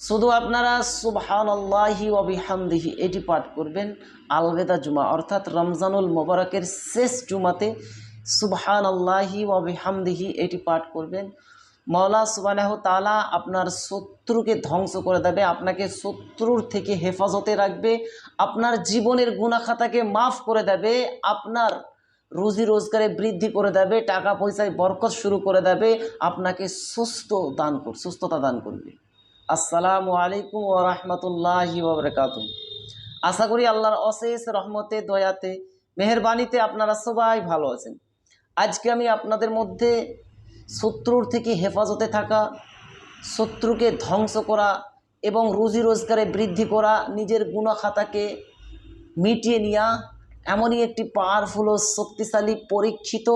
শুধু আপনারা সুবহান আল্লাহি ওবিহামদিহি এটি পাঠ করবেন আলবেদা জুমা, অর্থাৎ রমজানুল মোবারকের শেষ জুমাতে সুবহান আল্লাহি ওবিহামদিহি এটি পাঠ করবেন। মৌলা সুবানাহ তালা আপনার শত্রুকে ধ্বংস করে দেবে, আপনাকে শত্রুর থেকে হেফাজতে রাখবে, আপনার জীবনের গুণাখাতাকে মাফ করে দেবে, আপনার রুজি রোজগারে বৃদ্ধি করে দেবে, টাকা পয়সায় বরকত শুরু করে দেবে, আপনাকে সুস্থ দান কর, সুস্থতা দান করবে। আসসালামু আলাইকুম ও রহমতুল্লাহি ওবরাকাত আশা করি আল্লাহর অশেষ রহমতে, দয়াতে, মেহরবানিতে আপনারা সবাই ভালো আছেন আজকে আমি আপনাদের মধ্যে শত্রুর থেকে হেফাজতে থাকা, শত্রুকে ধ্বংস করা এবং রুজি রোজগারে বৃদ্ধি করা, নিজের গুণাখাতাকে মিটিয়ে নেওয়া এমনই একটি পাওয়ারফুল ও শক্তিশালী, পরীক্ষিত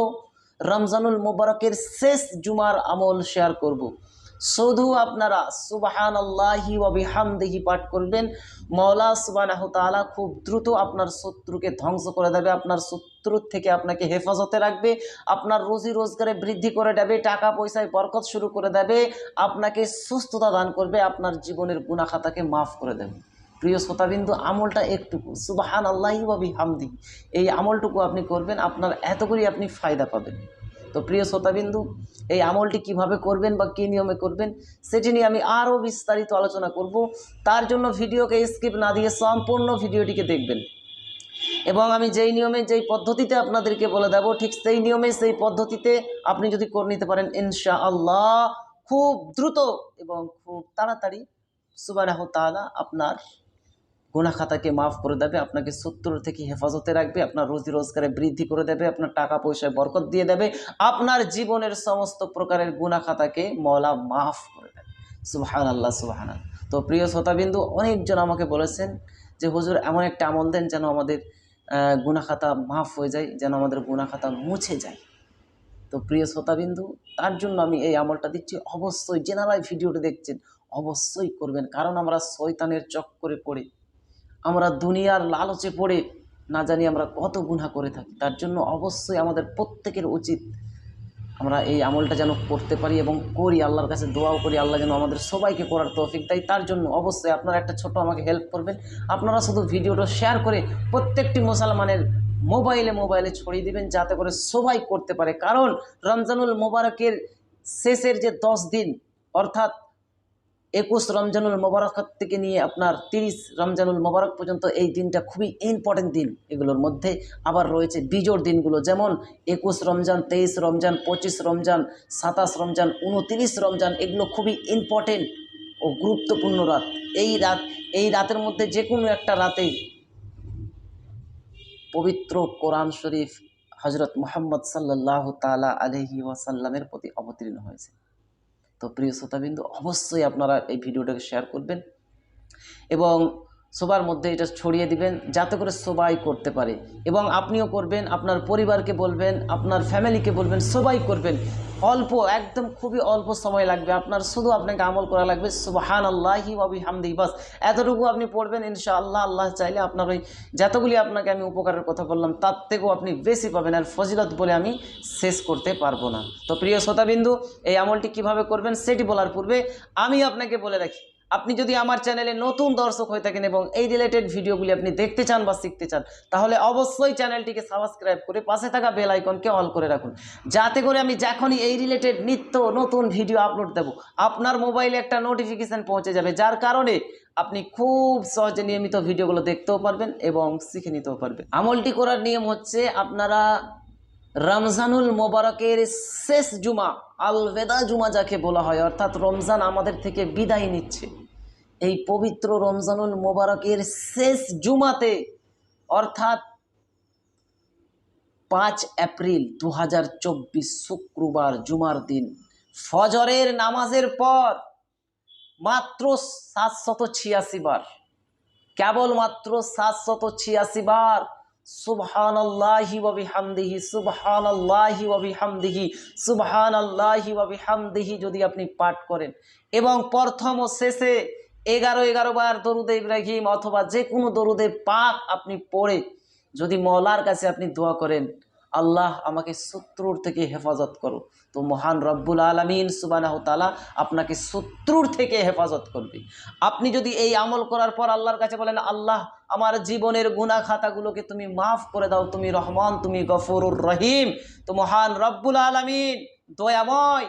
রমজানুল মোবারকের শেষ জুমার আমল শেয়ার করব। শুধু আপনারা সুবাহান আল্লাহি ওবিহামদেহি পাঠ করবেন মৌলা সুবাহ তালা খুব দ্রুত আপনার শত্রুকে ধ্বংস করে দেবে, আপনার শত্রুর থেকে আপনাকে হেফাজতে রাখবে, আপনার রুজি রোজগারে বৃদ্ধি করে দেবে, টাকা পয়সায় বরকত শুরু করে দেবে, আপনাকে সুস্থতা দান করবে, আপনার জীবনের গুণাখাতাকে মাফ করে দেবে। প্রিয় শ্রোতাবিন্দু, আমলটা একটুকু সুবাহান আল্লাহি বাবি হামদি এই আমলটুকু আপনি করবেন, আপনার এত করেই আপনি ফায়দা পাবেন। তো প্রিয় শ্রোতাবিন্দু, এই আমলটি কীভাবে করবেন বা কী নিয়মে করবেন সেটি নিয়ে আমি আরও বিস্তারিত আলোচনা করব। তার জন্য ভিডিওকে স্কিপ না দিয়ে সম্পূর্ণ ভিডিওটিকে দেখবেন। এবং আমি যেই নিয়মে, যেই পদ্ধতিতে আপনাদেরকে বলে দেব, ঠিক সেই নিয়মে, সেই পদ্ধতিতে আপনি যদি করে নিতে পারেন ইনশা আল্লাহ খুব দ্রুত এবং খুব তাড়াতাড়ি সুবাহ তালা আপনার গুণাখাতাকে মাফ করে দেবে, আপনাকে শত্রুর থেকে হেফাজতে রাখবে, আপনার রোজি রোজগারে বৃদ্ধি করে দেবে, আপনার টাকা পয়সায় বরকত দিয়ে দেবে, আপনার জীবনের সমস্ত প্রকারের গুণাখাতাকে মলা মাফ করে দেবে। সুবাহান আল্লাহ সুবাহান তো প্রিয় শ্রোতাবিন্দু, অনেকজন আমাকে বলেছেন যে, হুজুর, এমন একটা আমল দেন যেন আমাদের গুণাখাতা মাফ হয়ে যায়, যেন আমাদের গুণাখাতা মুছে যায়। তো প্রিয় শ্রোতাবিন্দু, তার জন্য আমি এই আমলটা দিচ্ছি। অবশ্যই জেনারাই ভিডিওটি দেখছেন, অবশ্যই করবেন। কারণ আমরা শৈতানের চক্করে পড়ে। আমরা দুনিয়ার লালচে পড়ে না জানি আমরা কত গুণা করে থাকি। তার জন্য অবশ্যই আমাদের প্রত্যেকের উচিত আমরা এই আমলটা যেন করতে পারি এবং করি, আল্লাহর কাছে দোয়াও করি, আল্লাহ যেন আমাদের সবাইকে করার তৌফিক তাই তার জন্য অবশ্যই আপনারা একটা ছোট আমাকে হেল্প করবেন। আপনারা শুধু ভিডিওটা শেয়ার করে প্রত্যেকটি মুসলমানের মোবাইলে মোবাইলে ছড়িয়ে দিবেন যাতে করে সবাই করতে পারে। কারণ রমজানুল মোবারকের শেষের যে দশ দিন, অর্থাৎ একুশ রমজানুল মোবারক থেকে নিয়ে আপনার তিরিশ রমজানুল মোবারক পর্যন্ত এই দিনটা খুবই ইম্পর্টেন্ট দিন। এগুলোর মধ্যে আবার রয়েছে বিজোর দিনগুলো, যেমন একুশ রমজান, তেইশ রমজান, পঁচিশ রমজান, সাতাশ রমজান, উনতিরিশ রমজান, এগুলো খুবই ইম্পর্টেন্ট ও গুরুত্বপূর্ণ রাত। এই রাত, এই রাতের মধ্যে যে কোনো একটা রাতেই পবিত্র কোরআন শরীফ হজরত মোহাম্মদ সাল্লাহ তালা আলহি ওয়াসাল্লামের প্রতি অবতীর্ণ হয়েছে। তো প্রিয় শ্রোতাবিন্দু অবশ্যই আপনারা এই ভিডিওটাকে শেয়ার করবেন। এবং সবার মধ্যে এটা ছড়িয়ে দিবেন যাতে করে সবাই করতে পারে। এবং আপনিও করবেন, আপনার পরিবারকে বলবেন, আপনার ফ্যামিলিকে বলবেন সবাই করবেন। অল্প, একদম খুবই অল্প সময় লাগবে। আপনার শুধু আপনাকে আমল করা লাগবে সুবাহান আল্লাহি আবি হামদি বাস। এতটুকু আপনি পড়বেন ইনশা আল্লাহ আল্লাহ চাইলে আপনার ওই যতগুলি আপনাকে আমি উপকারের কথা বললাম, তার থেকেও আপনি বেশি পাবেন। আর ফজিলত বলে আমি শেষ করতে পারব না। তো প্রিয় শ্রোতাবিন্দু, এই আমলটি কীভাবে করবেন সেটি বলার পূর্বে আমি আপনাকে বলে রাখি আপনি যদি আমার চ্যানেলে নতুন দর্শক হয়ে থাকেন এবং এই রিলেটেড ভিডিওগুলি আপনি দেখতে চান বা শিখতে চান, তাহলে অবশ্যই চ্যানেলটিকে সাবস্ক্রাইব করে পাশে থাকা বেল আইকনকে অল করে রাখুন। যাতে করে আমি যখনই এই রিলেটেড নিত্য নতুন ভিডিও আপলোড দেব, আপনার মোবাইলে একটা নোটিফিকেশান পৌঁছে যাবে, যার কারণে আপনি খুব সহজে নিয়মিত ভিডিওগুলো দেখতেও পারবেন এবং শিখে নিতেও পারবেন। আমলটি করার নিয়ম হচ্ছে আপনারা রমজানুল মোবারকের শেষ জুমা আলবেদা জুমা যাকে বলা হয়, অর্থাৎ রমজান আমাদের থেকে বিদায় নিচ্ছে। এই পবিত্র রমজানুল মোবারকের শেষ জুমাতে, অর্থাৎ পাঁচ এপ্রিল দু হাজার চব্বিশ শুক্রবার জুমার দিন, ফজরের নামাজের পর মাত্র সাতশত ছিয়াশি বার, কেবলমাত্র সাতশত ছিয়াশি বার সুবহান যদি আপনি পাঠ করেন। এবং প্রথম ও শেষে এগারো এগারো বার দরুদে ইব্রাহিম অথবা যে কোনো দরুদে পাক আপনি পড়ে, যদি মলার কাছে আপনি দোয়া করেন, আল্লাহ আমাকে শত্রুর থেকে হেফাজত করো তো মহান রব্বুল আলমিন সুবানাহ তালা আপনাকে শত্রুর থেকে হেফাজত করবে। আপনি যদি এই আমল করার পর আল্লাহর কাছে বলেন, আল্লাহ আমার জীবনের গুণা খাতাগুলোকে তুমি মাফ করে দাও। তুমি রহমান, তুমি গফরুর রহিম। তো মহান রব্বুল আলমিন, দয়াময়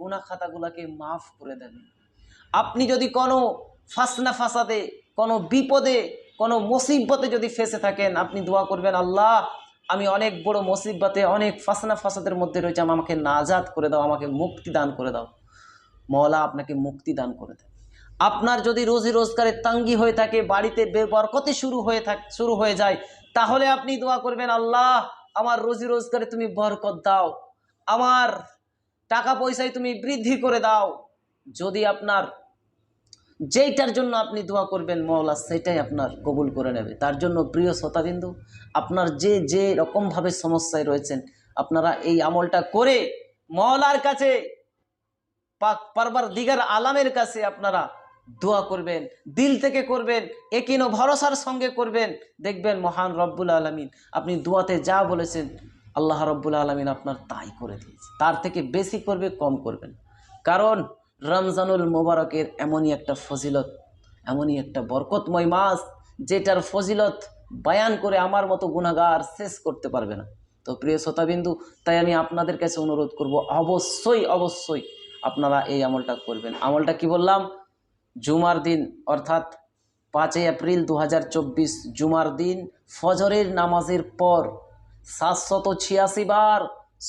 গুণা খাতাগুলোকে মাফ করে দেবেন আপনি যদি কোনো ফাসনা ফাসাদে, কোনো বিপদে, কোনো মুসিবতে যদি ফেসে থাকেন, আপনি দোয়া করবেন, আল্লাহ, আমি অনেক বড় মুসিবতে, অনেক ফাসনা ফাসাদের মধ্যে রয়েছে, আমাকে নাজাদ করে দাও, আমাকে মুক্তি দান করে দাও। মওলা আপনাকে মুক্তি দান করে দেয় আপনার যদি রোজি রোজগারের তাঙ্গি হয়ে থাকে, বাড়িতে বেবরকতে শুরু হয়ে থাক, শুরু হয়ে যায়, তাহলে আপনি দোয়া করবেন, আল্লাহ, আমার রোজি রোজগারে তুমি বরকত দাও, আমার টাকা পয়সায় তুমি বৃদ্ধি করে দাও। যদি আপনার, যেইটার জন্য আপনি দোয়া করবেন, মওলা, সেটাই আপনার কবুল করে নেবে। তার জন্য প্রিয় শ্রোতাবিন্দু, আপনার যে যে রকমভাবে সমস্যায় রয়েছেন, আপনারা এই আমলটা করে মওলার কাছে, পাক পারবার দিগার আলামের কাছে আপনারা দোয়া করবেন, দিল থেকে করবেন একিনো ভরসার সঙ্গে করবেন। দেখবেন মহান রব্বুল আলমিন আপনি দোয়াতে যা বলেছেন, আল্লাহ রব্বুল আলমিন আপনার তাই করে দিয়েছে। তার থেকে বেশি করবে, কম করবেন কারণ রমজানুল মোবারকের এমনই একটা ফজিলত, এমনই একটা বরকতময় মাস, যেটার ফজিলত বায়ান করে আমার মতো গুণাগার শেষ করতে পারবে না। তো প্রিয় শ্রোতাবিন্দু, তাই আমি আপনাদের কাছে অনুরোধ করব, অবশ্যই অবশ্যই আপনারা এই আমলটা করবেন। আমলটা কি বললাম? জুমার দিন, অর্থাৎ পাঁচই এপ্রিল দু হাজার চব্বিশ জুমার দিন, ফজরের নামাজের পর সাতশত ছিয়াশি বার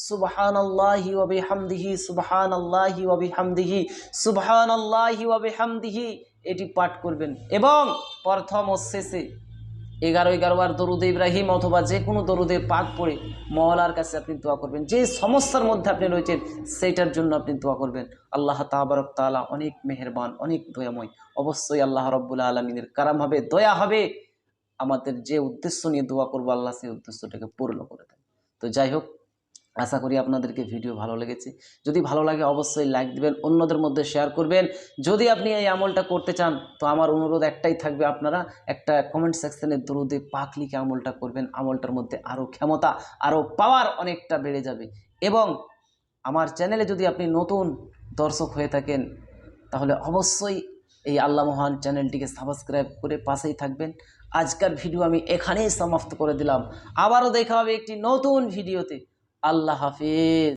সুবহান আল্লাহি ওবি হামদিহি সুবহান আল্লাহি ওবি হামদিহি সুবহান আল্লাহি ওবি হামদিহি এটি পাঠ করবেন। এবং প্রথম ও শেষে এগারো এগারো আর দরুদ ইব্রাহিম অথবা যে কোনো দরুদে পাক পড়ে মহলার কাছে আপনি দোয়া করবেন। যে সমস্যার মধ্যে আপনি রয়েছেন, সেইটার জন্য আপনি দোয়া করবেন। আল্লাহ তাবারক তালা অনেক মেহরবান, অনেক দয়াময়। অবশ্যই আল্লাহ রব্বুল্লা আলমিনের কারাম হবে, দয়া হবে। আমাদের যে উদ্দেশ্য নিয়ে দোয়া করব, আল্লাহ সেই উদ্দেশ্যটাকে পূর্ণ করে দেন। তো যাই হোক আশা করি আপনাদেরকে ভিডিও ভালো লেগেছে। যদি ভালো লাগে অবশ্যই লাইক দিবেন, অন্যদের মধ্যে শেয়ার করবেন। যদি আপনি এই আমলটা করতে চান, তো আমার অনুরোধ একটাই থাকবে আপনারা একটা কমেন্ট সেকশনে দরুদে পাক লিখে আমলটা করবেন। আমলটার মধ্যে আরও ক্ষমতা আরও পাওয়ার অনেকটা বেড়ে যাবে। এবং আমার চ্যানেলে যদি আপনি নতুন দর্শক হয়ে থাকেন, তাহলে অবশ্যই এই আল্লাহ মহান চ্যানেলটিকে সাবস্ক্রাইব করে পাশেই থাকবেন। আজকের ভিডিও আমি এখানেই সমাপ্ত করে দিলাম। আবারও দেখা হবে একটি নতুন ভিডিওতে আল্লাহ হাফিজ।